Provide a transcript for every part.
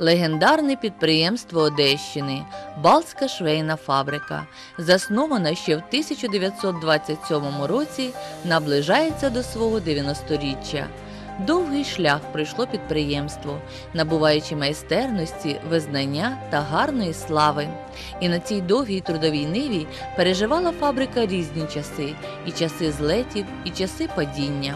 Легендарне підприємство Одещини Балтська швейна фабрика, заснована ще в 1927 році, наближається до свого 90-річчя. Довгий шлях пройшло підприємство, набуваючи майстерності, визнання та гарної слави. І на цій довгій трудовій ниві переживала фабрика різні часи, і часи злетів, і часи падіння.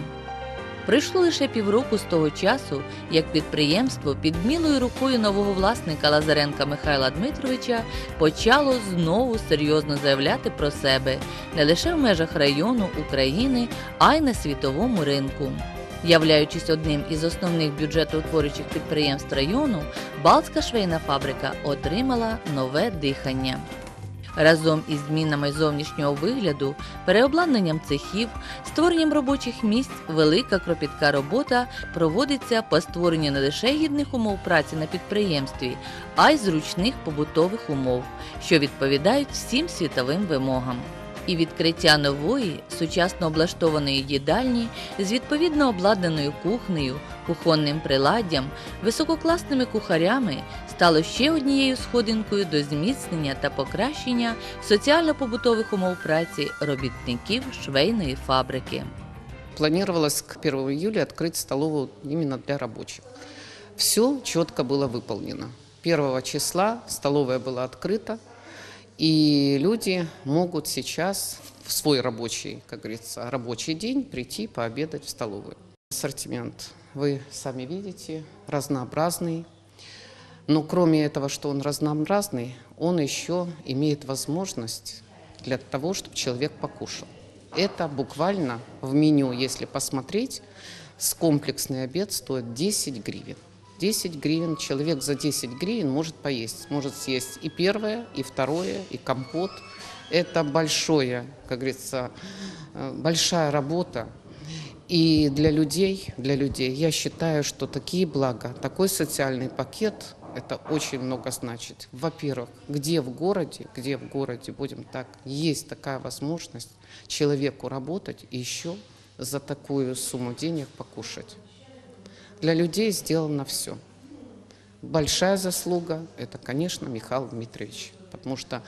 Пройшло лише півроку з того часу, як підприємство під мілою рукою нового власника Лазаренка Михайла Дмитровича почало знову серйозно заявляти про себе не лише в межах району України, а й на світовому ринку. Являючись одним із основних бюджетоутворюючих підприємств району, Балтська швейна фабрика отримала нове дихання. Разом із змінами зовнішнього вигляду, переобладнанням цехів, створенням робочих місць, велика кропітка робота проводиться по створенню не лише гідних умов праці на підприємстві, а й зручних побутових умов, що відповідають всім світовим вимогам І відкриття нової, сучасно облаштованої їдальні з відповідно обладнаною кухнею, кухонним приладдям, висококласними кухарями стало ще однією сходинкою до зміцнення та покращення соціально-побутових умов праці робітників швейної фабрики. Планировалось к 1 июля открыть столовую именно для рабочих. Все четко было выполнено. 1 числа столовая была открыта, И люди могут сейчас в свой рабочий, как говорится, рабочий день прийти пообедать в столовую. Ассортимент вы сами видите, разнообразный. Но кроме этого, что он разнообразный, он еще имеет возможность для того, чтобы человек покушал. Это буквально в меню, если посмотреть, с комплексный обед стоит 10 гривен. 10 гривен, человек за 10 гривен может поесть. Может съесть и первое, и второе, и компот. Это большое, как говорится, э, большая работа. И для людей, для людей, я считаю, что такие блага, такой социальный пакет, это очень много значит. Во-первых, где в городе, где в городе, будем так, есть такая возможность человеку работать и еще за такую сумму денег покушать. Для людей сделано все. Большая заслуга – это, конечно, Михаил Дмитриевич, потому что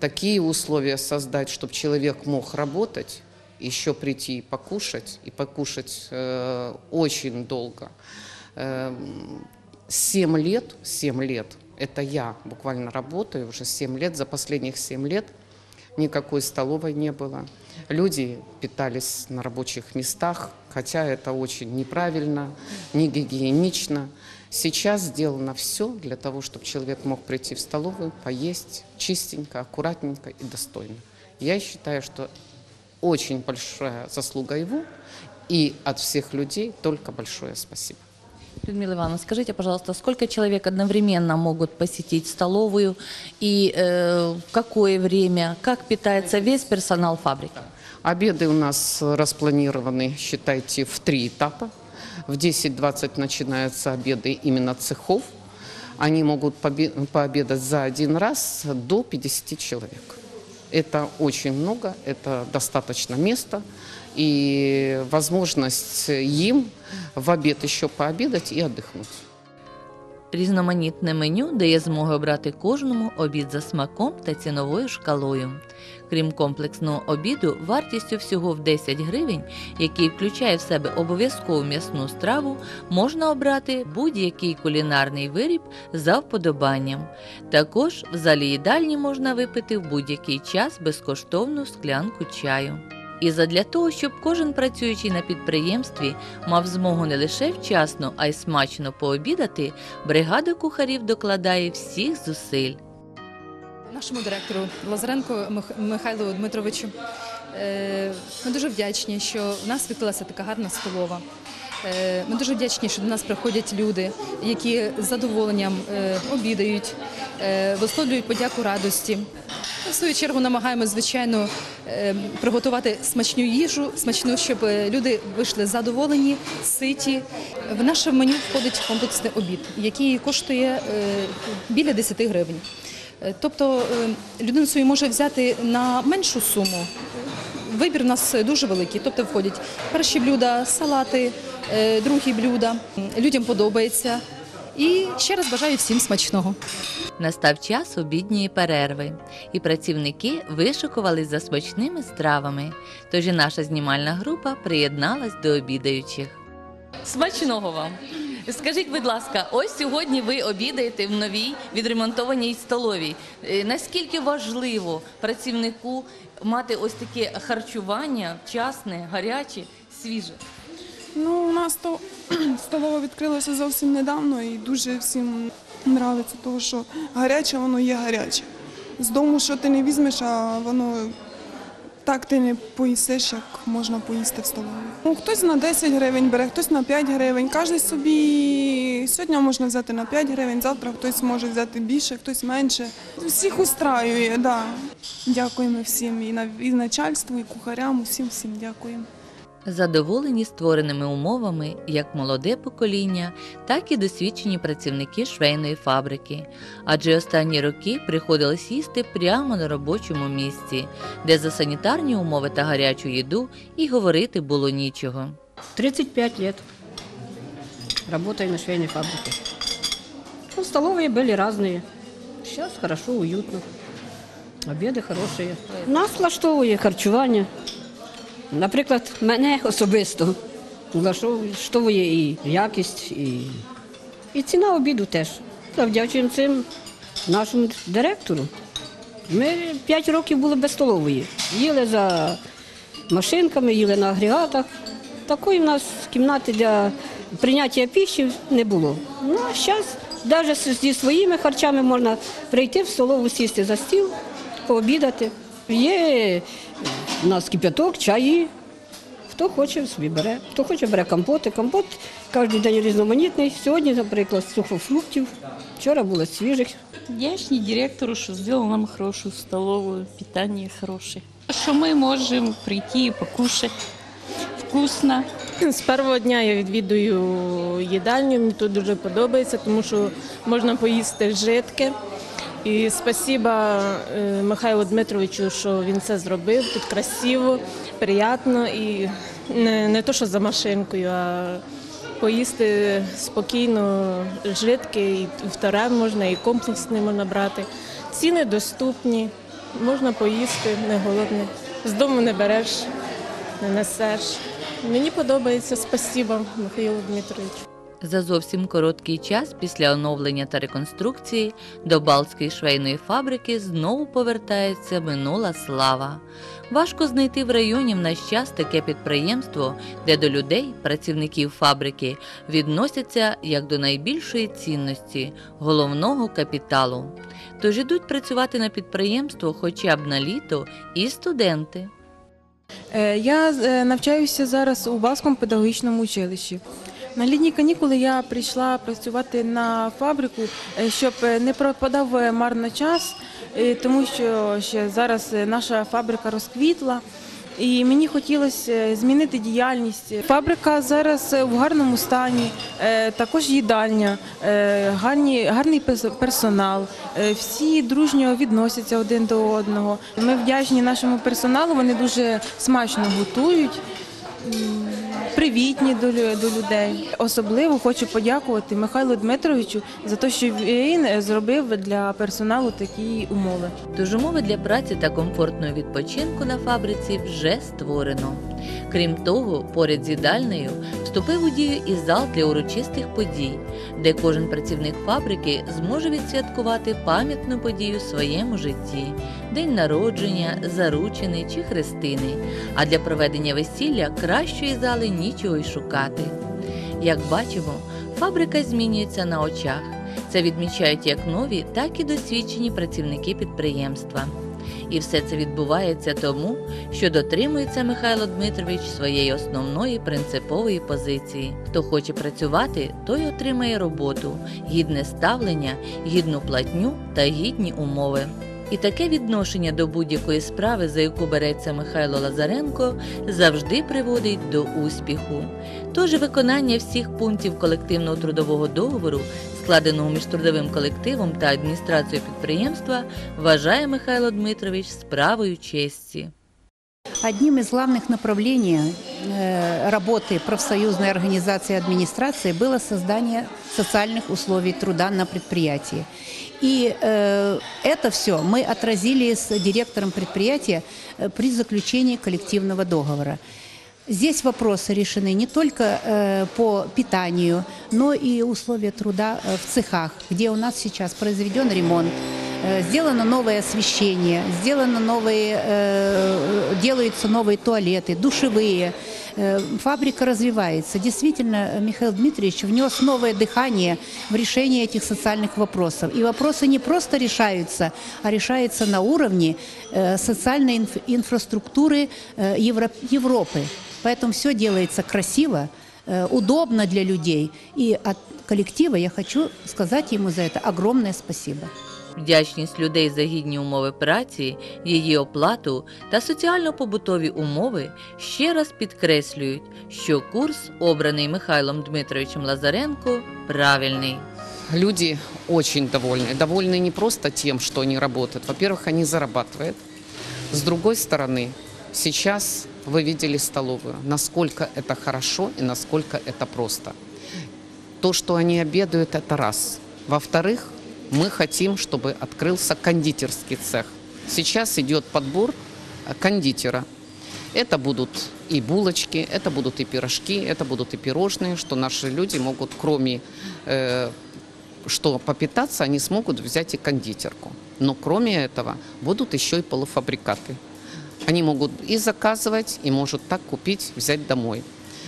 такие условия создать, чтобы человек мог работать, еще прийти и покушать, и покушать э, очень долго. Э, 7 лет, 7 лет, это я буквально работаю уже 7 лет, за последних 7 лет никакой столовой не было. Люди питались на рабочих местах, хотя это очень неправильно, не гигиенично. Сейчас сделано все для того, чтобы человек мог прийти в столовую, поесть чистенько, аккуратненько и достойно. Я считаю, что очень большая заслуга его, и от всех людей только большое спасибо. Людмила Ивановна, скажите, пожалуйста, сколько человек одновременно могут посетить столовую и э, в какое время, как питается весь персонал фабрики? Обеды у нас распланированы, считайте, в три этапа. В 10-20 начинаются обеды именно цехов. Они могут побе- пообедать за один раз до 50 человек. Это очень много, это достаточно места и возможность им в обед еще пообедать и отдохнуть. Різноманітне меню дає змоги обрати кожному обід за смаком та ціновою шкалою. Крім комплексного обіду, вартістю всього в 10 гривень, який включає в себе обов'язкову м'ясну страву, можна обрати будь-який кулінарний виріб за вподобанням. Також в залі їдальні можна випити в будь-який час безкоштовну склянку чаю. І задля того, щоб кожен працюючий на підприємстві мав змогу не лише вчасно, а й смачно пообідати, бригада кухарів докладає всіх зусиль. Нашому директору Лазаренко Мих- Михайлу Дмитровичу е, ми дуже вдячні, що в нас відкрилася така гарна столова. Е, Ми дуже вдячні, що до нас приходять люди, які з задоволенням е, обідають, е, висловлюють подяку радості. В свою чергу намагаємося, звичайно, приготувати смачну їжу, смачну, щоб люди вийшли задоволені, ситі. В наше меню входить комплексний обід, який коштує біля 10 гривень. Тобто людина собі може взяти на меншу суму. Вибір у нас дуже великий. Тобто входять перші блюда, салати, е, другі блюда. Людям подобається. І ще раз бажаю всім смачного. Настав час обідньої перерви, і працівники вишикувались за смачними стравами. Тож і наша знімальна група приєдналась до обідаючих. Смачного вам! Скажіть, будь ласка, ось сьогодні ви обідаєте в новій відремонтованій столовій. Е, Наскільки важливо працівнику мати ось таке харчування, вчасне, гаряче, свіже? Ну, у нас то столова відкрилася зовсім недавно і дуже всім подобається, тому що гаряче воно є гаряче. З дому, що ти не візьмеш, а воно так ти не поїсиш, як можна поїсти в столовій. Ну, хтось на 10 гривень бере, хтось на 5 гривень. Кожен собі сьогодні можна взяти на 5 гривень, завтра хтось може взяти більше, хтось менше. Всіх устраює, да. Дякуємо всім і на і начальству, і кухарям, усім всім дякуємо Задоволені створеними умовами як молоде покоління, так і досвідчені працівники швейної фабрики, адже останні роки приходилось їсти прямо на робочому місці, де за санітарні умови та гарячу їду і говорити було нічого. 35 лет. Работаю на швейной фабрике. Ну, столовые были разные. Сейчас хорошо, уютно. Обіди хороші. Нас влаштовує харчування. Наприклад, мене особисто влаштовує і якість, і, і ціна обіду теж. Завдячуємо цим нашому директору. Ми 5 років були без столової. Їли за машинками, їли на агрегатах. Такої в нас кімнати для прийняття піші не було. Ну а зараз навіть зі своїми харчами можна прийти в столову, сісти за стіл, пообідати. Є у нас кип'яток, чаї. Хто хоче, собі бере. Хто хоче, бере компоти. Компот кожен день різноманітний. Сьогодні, наприклад, сухофруктів. Вчора було свіжих. Вдячні директору, що зробив нам хорошу столову, питання хороше. Що ми можемо прийти і покушати вкусно. З першого дня я відвідую їдальню, мені тут дуже подобається, тому що можна поїсти жидке. І спасіба е, Михайлу Дмитровичу, що він це зробив. Тут красиво, приємно і не, не то, що за машинкою, а поїсти спокійно жидке, і в таре можна, і комплексний можна брати. Ціни доступні, можна поїсти, не голодний. З дому не береш, не несеш. Мені подобається спасіба Михайлу Дмитровичу. За зовсім короткий час після оновлення та реконструкції до Балтської швейної фабрики знову повертається минула слава. Важко знайти в районі в наш час таке підприємство, де до людей, працівників фабрики, відносяться як до найбільшої цінності, головного капіталу. Тож ідуть працювати на підприємство хоча б на літо і студенти. Е, Я е, навчаюся зараз у Балському педагогічному училищі. На літні канікули я прийшла працювати на фабрику, е, щоб е, не пропадав е, марно час, тому що ще зараз наша фабрика розквітла. І мені хотілося змінити діяльність. Фабрика зараз в гарному стані, також їдальня, гарні, гарний персонал. Всі дружньо відносяться один до одного. Ми вдячні нашому персоналу, вони дуже смачно готують. Привітні до, до людей. Особливо хочу подякувати Михайлу Дмитровичу за те, що він е, зробив для персоналу такі умови. Тож умови для праці та комфортного відпочинку на фабриці вже створено. Крім того, поряд з їдальнею вступив у дію і зал для урочистих подій, де кожен працівник фабрики зможе відсвяткувати пам'ятну подію в своєму житті день народження, заручини чи хрестини. А для проведення весілля кращої зали нічого й шукати. Як бачимо, фабрика змінюється на очах. Це відмічають як нові, так і досвідчені працівники підприємства. І все це відбувається тому, що дотримується Михайло Дмитрович своєї основної принципової позиції. Хто хоче працювати, той отримає роботу, гідне ставлення, гідну платню та гідні умови. І таке відношення до будь-якої справи, за яку береться Михайло Лазаренко, завжди приводить до успіху. Тож виконання всіх пунктів колективного трудового договору, складеного між трудовим колективом та адміністрацією підприємства, вважає Михайло Дмитрович справою честі. Одним из главных направлений э, работы профсоюзной организации администрации было создание социальных условий труда на предприятии. И э, это все мы отразили с директором предприятия э, при заключении коллективного договора. Здесь вопросы решены не только э, по питанию, но и условия труда э, в цехах, где у нас сейчас произведен ремонт, э, Сделано новое освещение, сделано новые, э, делаются новые туалеты, душевые. Э, Фабрика развивается. Действительно, Михаил Дмитриевич внес новое дыхание в решение этих социальных вопросов. И вопросы не просто решаются, а решаются на уровне э, социальной инф- инфраструктуры э, Евро- Европы. Поэтому все делается красиво, э, удобно для людей. И от коллектива я хочу сказать ему за это огромное спасибо. Вдячність людей за гідні умови праці, її оплату та соціально-побутові умови ще раз підкреслюють, що курс, обраний Михайлом Дмитровичем Лазаренко, правильний. Люди очень довольны. Довольны не просто тем, что они работают. Во-первых, они зарабатывают. С другой стороны, сейчас вы видели столовую, насколько это хорошо и насколько это просто. То, что они обедают, это раз. Во-вторых, мы хотим, чтобы открылся кондитерский цех. Сейчас идет подбор э, кондитера. Это будут и булочки, это будут и пирожки, это будут и пирожные, что наши люди могут, кроме э, что попитаться, они смогут взять и кондитерку. Но кроме этого будут еще и полуфабрикаты. Они могут и заказывать, и может так купить, взять домой.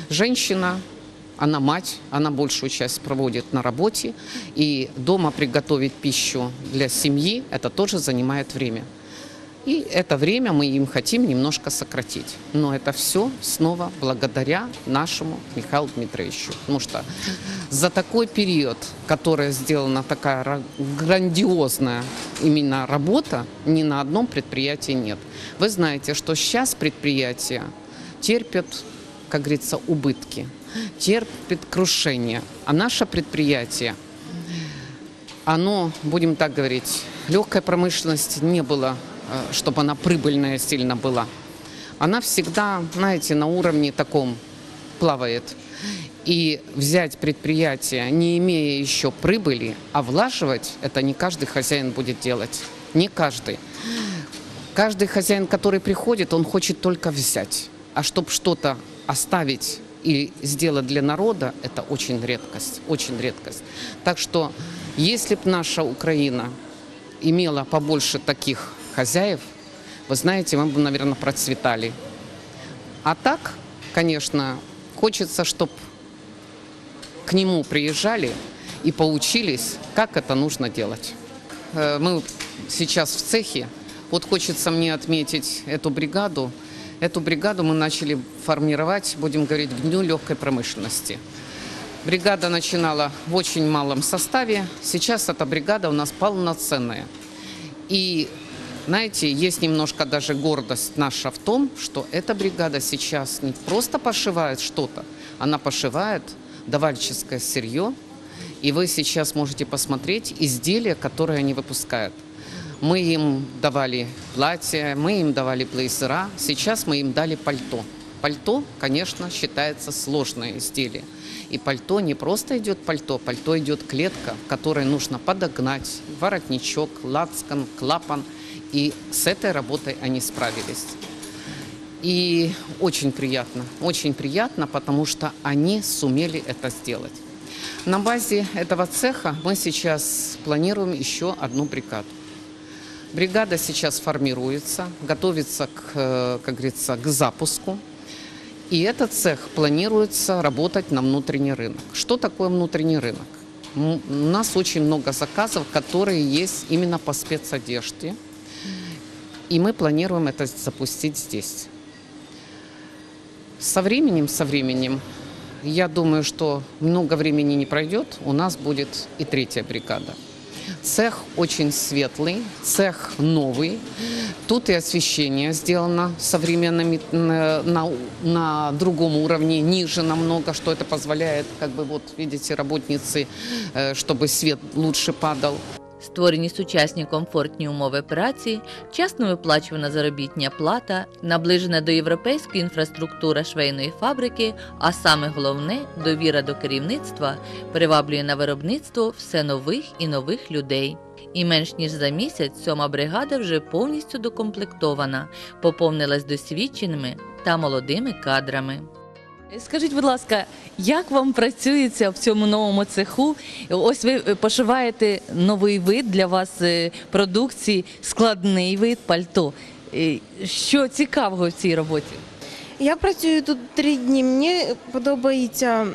Женщина, она мать, она большую часть проводит на работе, и дома приготовить пищу для семьи, это тоже занимает время. И это время мы им хотим немножко сократить. Но это все снова благодаря нашему Михаилу Дмитриевичу. Потому что за такой период, которая сделана такая ра- грандиозная именно работа, ни на одном предприятии нет. Вы знаете, что сейчас предприятия терпят, как говорится, убытки, терпят крушение. А наше предприятие, оно, будем так говорить, легкой промышленности не было, э, чтобы она прибыльная сильно была. Она всегда, знаете, на уровне таком плавает. И взять предприятие, не имея еще прибыли, а влаживать, это не каждый хозяин будет делать. Не каждый. Каждый хозяин, который приходит, он хочет только взять. А чтобы что-то оставить и сделать для народа, это очень редкость, очень редкость. Так что, если бы наша Украина имела побольше таких хозяев, вы знаете, мы бы, наверное, процветали. А так, конечно, хочется, чтобы к нему приезжали и поучились, как это нужно делать. Э, Мы сейчас в цехе. Вот хочется мне отметить эту бригаду. Эту бригаду мы начали формировать, будем говорить, к Дню легкой промышленности. Бригада начинала в очень малом составе. Сейчас эта бригада у нас полноценная. И, знаете, есть немножко даже гордость наша в том, что эта бригада сейчас не просто пошивает что-то, она пошивает давальческое сырье. И вы сейчас можете посмотреть изделия, которые они выпускают. Мы им давали платья, мы им давали блейзера, сейчас мы им дали пальто. Пальто, конечно, считается сложное изделие. И пальто не просто идет пальто, пальто идет клетка, которой нужно подогнать воротничок, лацкан, клапан. И с этой работой они справились. И очень приятно, очень приятно, потому что они сумели это сделать. На базе этого цеха мы сейчас планируем еще одну бригаду. Бригада сейчас формируется, готовится, к, э, как говорится, к запуску. И этот цех планируется работать на внутренний рынок. Что такое внутренний рынок? У нас очень много заказов, которые есть именно по спецодежде. И мы планируем это запустить здесь. Со временем, со временем, я думаю, что много времени не пройдет, у нас будет и третья бригада. Цех очень светлый, цех новый. Тут и освещение сделано современными э, на, на другом уровне, ниже намного, что это позволяет, как бы вот видите, работницы, э, чтобы свет лучше падал. Створені сучасні комфортні умови праці, чесно виплачувана заробітня плата, наближена до європейської інфраструктура швейної фабрики, а саме головне довіра до керівництва приваблює на виробництво все нових і нових людей. І менш ніж за місяць сьома бригада вже повністю докомплектована, поповнилась досвідченими та молодими кадрами. Скажіть, будь ласка, як вам працюється в цьому новому цеху? Ось ви пошиваєте новий вид для вас е, продукції, складний вид пальто. Е, Що цікавого в цій роботі? Я працюю тут три дні. Мені подобається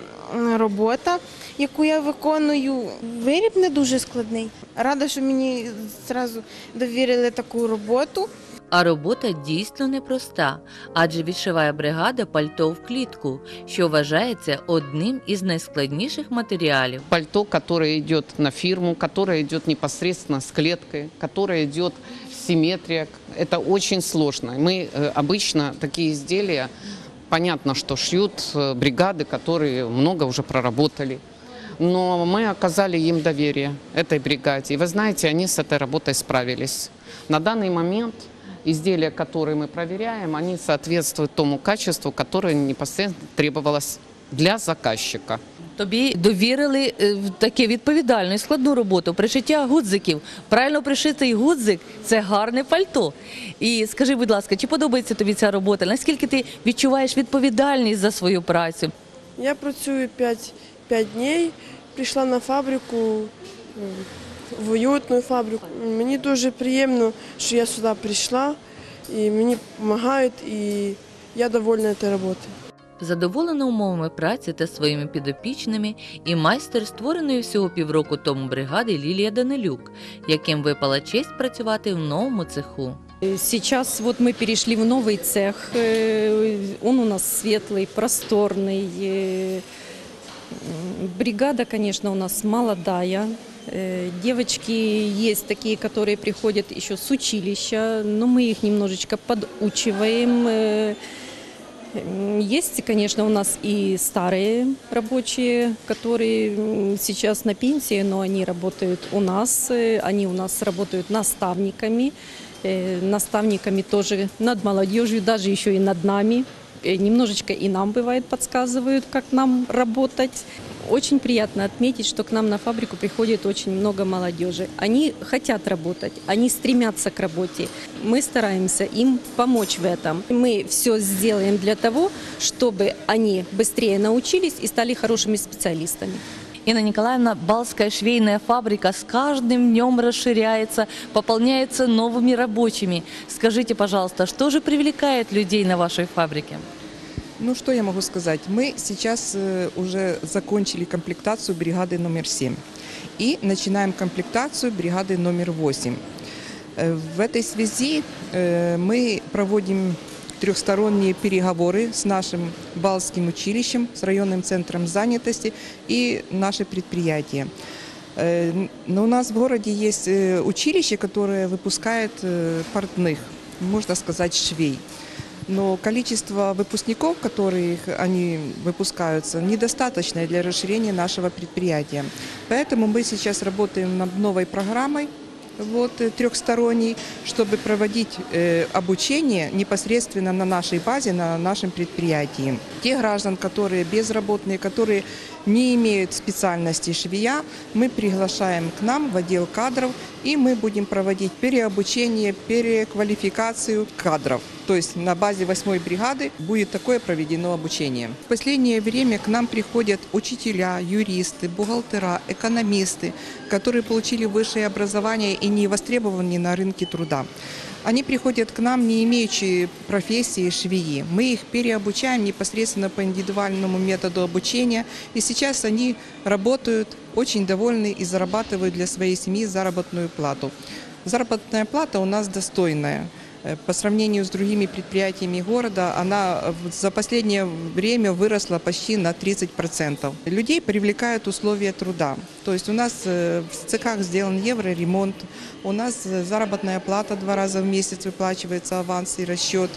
робота, яку я виконую. Виріб не дуже складний. Рада, що мені зразу довірили таку роботу. А робота дійсно непроста, адже відшиває бригада пальто в клітку, що вважається одним із найскладніших матеріалів. Пальто, которое идет на фирму, которое идет непосредственно с клеткой, которое идет симметрия. Это очень сложно. Мы э, обычно такие изделия, понятно, что шьют э, бригады, которые много уже проработали. Но мы оказали им доверие, этой бригаде. И вы знаете, они с этой работой справились. На данный момент изделия, которые мы проверяем, они соответствуют тому качеству, которое непосредственно требовалось для заказчика. Тобі довірили е, в таке відповідальну і складну роботу пришиття гудзиків. Правильно пришитий гудзик це гарне пальто. І скажи, будь ласка, чи подобається тобі ця робота? Наскільки ти відчуваєш відповідальність за свою працю? Я працюю 5, 5 днів, прийшла на фабрику, м, в уютну фабрику. Мені дуже приємно, що я сюди прийшла, і мені допомагають, і я довольна цією роботою. Задоволена умовами праці та своїми підопічними і майстер створеної всього півроку тому бригади Лілія Данилюк, яким випала честь працювати в новому цеху. Сейчас вот мы перешли в новый цех. Э, Он у нас светлый, просторный. Э, м, Бригада, конечно, у нас молодая. Э, Девочки есть такие, которые приходят еще с училища, но мы их немножечко подучиваем. Э, м, Есть, конечно, у нас и старые рабочие, которые м, сейчас на пенсии, но они работают у нас. Э, Они у нас работают наставниками э, наставниками тоже над молодежью, даже еще и над нами. Э, Немножечко и нам бывает подсказывают, как нам работать. Очень приятно отметить, что к нам на фабрику приходит очень много молодежи. Они хотят работать, они стремятся к работе. Мы стараемся им помочь в этом. Мы все сделаем для того, чтобы они быстрее научились и стали хорошими специалистами. Инна Николаевна, Балская швейная фабрика с каждым днем расширяется, пополняется новыми рабочими. Скажите, пожалуйста, что же привлекает людей на вашей фабрике? Ну, что я могу сказать? Мы сейчас э, уже закончили комплектацию бригады номер 7 и начинаем комплектацию бригады номер 8. Э, В этой связи э, мы проводим трехсторонние переговоры с нашим Балским училищем, с районным центром занятости и наше предприятие. Э, Но у нас в городе есть э, училище, которое выпускает э, портных, можно сказать, швей но количество выпускников, которых они выпускаются, недостаточное для расширения нашего предприятия. Поэтому мы сейчас работаем над новой программой вот, э, трехсторонней, чтобы проводить э, обучение непосредственно на нашей базе, на нашем предприятии. Те граждан, которые безработные, которые не имеют специальности швея, мы приглашаем к нам в отдел кадров, и мы будем проводить переобучение, переквалификацию кадров. То есть на базе 8 бригады будет такое проведено обучение. В последнее время к нам приходят учителя, юристы, бухгалтера, экономисты, которые получили высшее образование и не востребованы на рынке труда. Они приходят к нам, не имеющие профессии швеи. Мы их переобучаем непосредственно по индивидуальному методу обучения. И сейчас они работают очень довольны и зарабатывают для своей семьи заработную плату. Заработная плата у нас достойная. Э, По сравнению с другими предприятиями города, она э, в- за последнее время выросла почти на 30%. Людей привлекают условия труда. То есть у нас э, в цехах сделан евроремонт, у нас э, заработная плата два раза в месяц выплачивается аванс и расчет.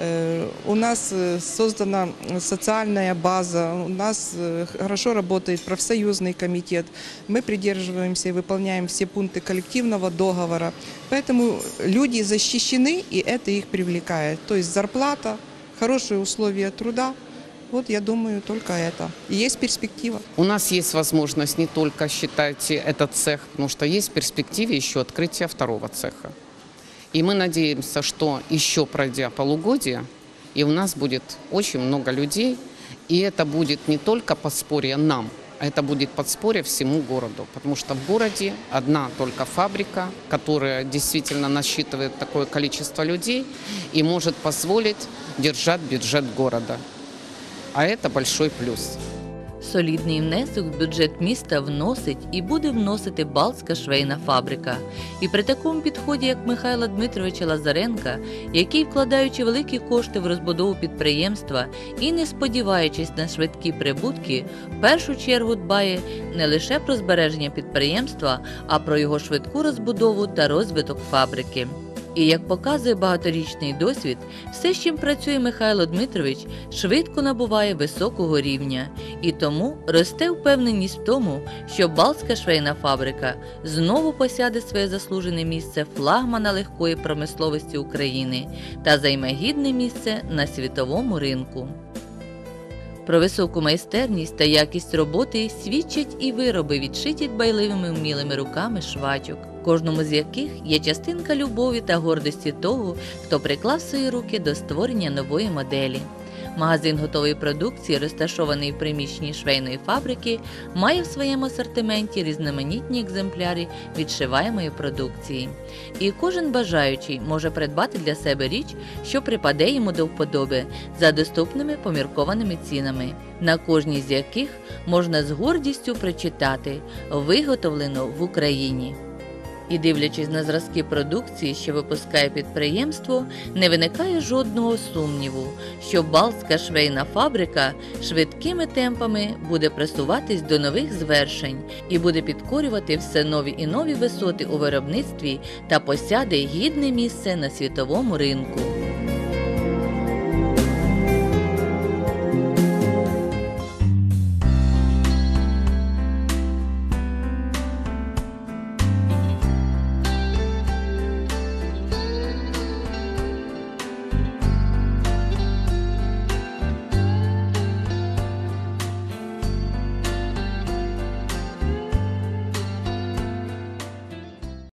Э, У нас э, создана социальная база, у нас э, хорошо работает профсоюзный комитет. Мы придерживаемся и выполняем все пункты коллективного договора. Поэтому люди защищены, и это их привлекает. То есть зарплата, хорошие условия труда. Вот я думаю, только это. И есть перспектива. У нас есть возможность не только, считайте, этот цех, потому что есть в перспективе еще открытие второго цеха. И мы надеемся, что еще пройдя полугодие, и у нас будет очень много людей, и это будет не только подспорье нам, а это будет подспорье всему городу. Потому что в городе одна только фабрика, которая действительно насчитывает такое количество людей и может позволить держать бюджет города. А это большой плюс. Солідний внесок в бюджет міста вносить і буде вносити Балтська швейна фабрика. І при такому підході, як Михайла Дмитровича Лазаренка, який, вкладаючи великі кошти в розбудову підприємства і не сподіваючись на швидкі прибутки, в першу чергу дбає не лише про збереження підприємства, а про його швидку розбудову та розвиток фабрики. І як показує багаторічний досвід, все, з чим працює Михайло Дмитрович, швидко набуває високого рівня, і тому росте впевненість в тому, що Балтська швейна фабрика знову посяде своє заслужене місце флагмана легкої промисловості України та займе гідне місце на світовому ринку. Про високу майстерність та якість роботи свідчать і вироби, відшиті дбайливими вмілими руками швачок, кожному з яких є частинка любові та гордості того, хто приклав свої руки до створення нової моделі. Магазин готової продукції, розташований в приміщенні швейної фабрики, має в своєму асортименті різноманітні екземпляри відшиваємої продукції. І кожен бажаючий може придбати для себе річ, що припаде йому до вподоби за доступними поміркованими цінами, на кожній з яких можна з гордістю прочитати виготовлено в Україні. І дивлячись на зразки продукції, що випускає підприємство, не виникає жодного сумніву, що Балтська швейна фабрика швидкими темпами буде просуватись до нових звершень і буде підкорювати все нові і нові висоти у виробництві та посяде гідне місце на світовому ринку.